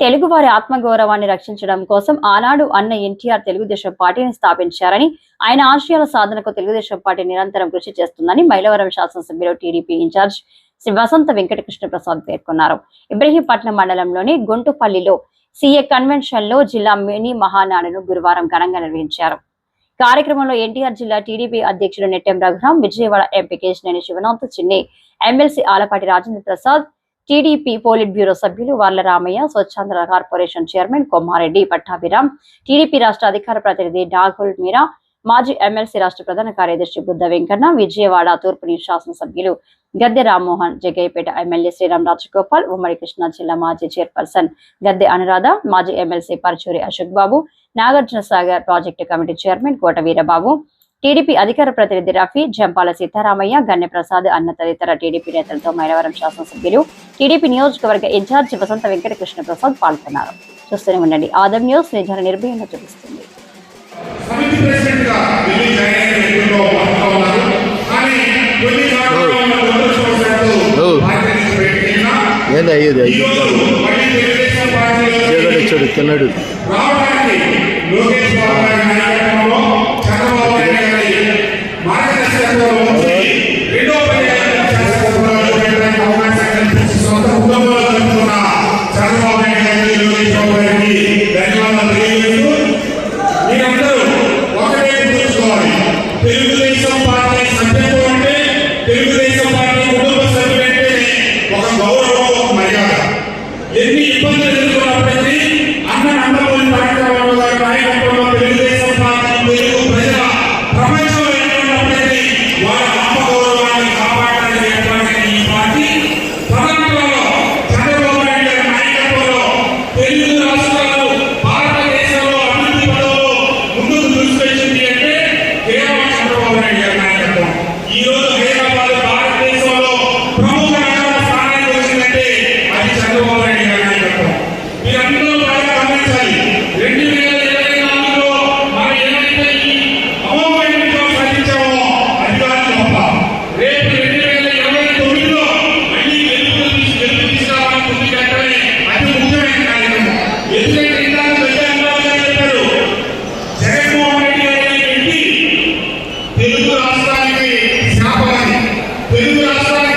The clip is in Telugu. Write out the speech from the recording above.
తెలుగువారి ఆత్మగౌరవాన్ని రక్షించడం కోసం ఆనాడు అన్న ఎన్టీఆర్ తెలుగుదేశం పార్టీని స్థాపించారని ఆయన ఆశయాల సాధనకు తెలుగుదేశం పార్టీ నిరంతరం కృషి చేస్తుందని మైలవరం శాసనసభ్యులు టీడీపీ ఇన్ఛార్జ్ శ్రీ వసంత వెంకటకృష్ణ ప్రసాద్ పేర్కొన్నారు. ఇబ్రహీంపట్నం మండలంలోని గుంటుపల్లిలో సీఏ కన్వెన్షన్లో జిల్లా మినీ మహానాడును గురువారం ఘనంగా నిర్వహించారు. కార్యక్రమంలో ఎన్టీఆర్ జిల్లా టీడీపీ అధ్యక్షుడు Nettem Raghuram Vijayawada MP Kesineni Sivanath Chinni MLC Alapati Rajendra Prasad TDP politburo సభ్యులు Varla Ramaiah Swachhandhra corporation chairman Kommareddy Pattabhiram TDP రాష్ట్ర అధికార ప్రతినిధి డాగుల్ మీరా మాజీ ఎమ్మెల్సీ రాష్ట్ర ప్రధాన కార్యదర్శి బుద్ధ వెంకన్న విజయవాడ తూర్పు శాసనసభ్యులు గద్దె రామ్మోహన్ జగ్గయ్యపేట ఎమ్మెల్యే శ్రీరామ్ రాజగోపాల్ ఉమ్మడి కృష్ణా జిల్లా మాజీ చైర్పర్సన్ గద్దె అనురాధ మాజీ MLC Paruchuri Ashok Babu Nagarjuna Sagar project committee chairman Kota Veerababu TDP అధికార ప్రతినిధి రఫీ జంపాల సీతారామయ్య గన్నె ప్రసాద్ అన్న తదితర టీడీపీ నేతలతో మైలవరం శాసనసభ్యులు టీడీపీ నియోజకవర్గ ఇన్ఛార్జ్ వసంత వెంకటకృష్ణ ప్రసాద్ పాల్గొన్నారు. చూస్తూనే ఉండండి. ఆదం న్యూస్ నిజాన్ని నిర్భయంగా చూపిస్తుంది. సమితి ప్రెసిడెంట్గా వెళ్ళి మీరందరూ ఒకటే తెలుసుకోవాలి తెలుగుదేశం పార్టీ हिंदू राष्ट्र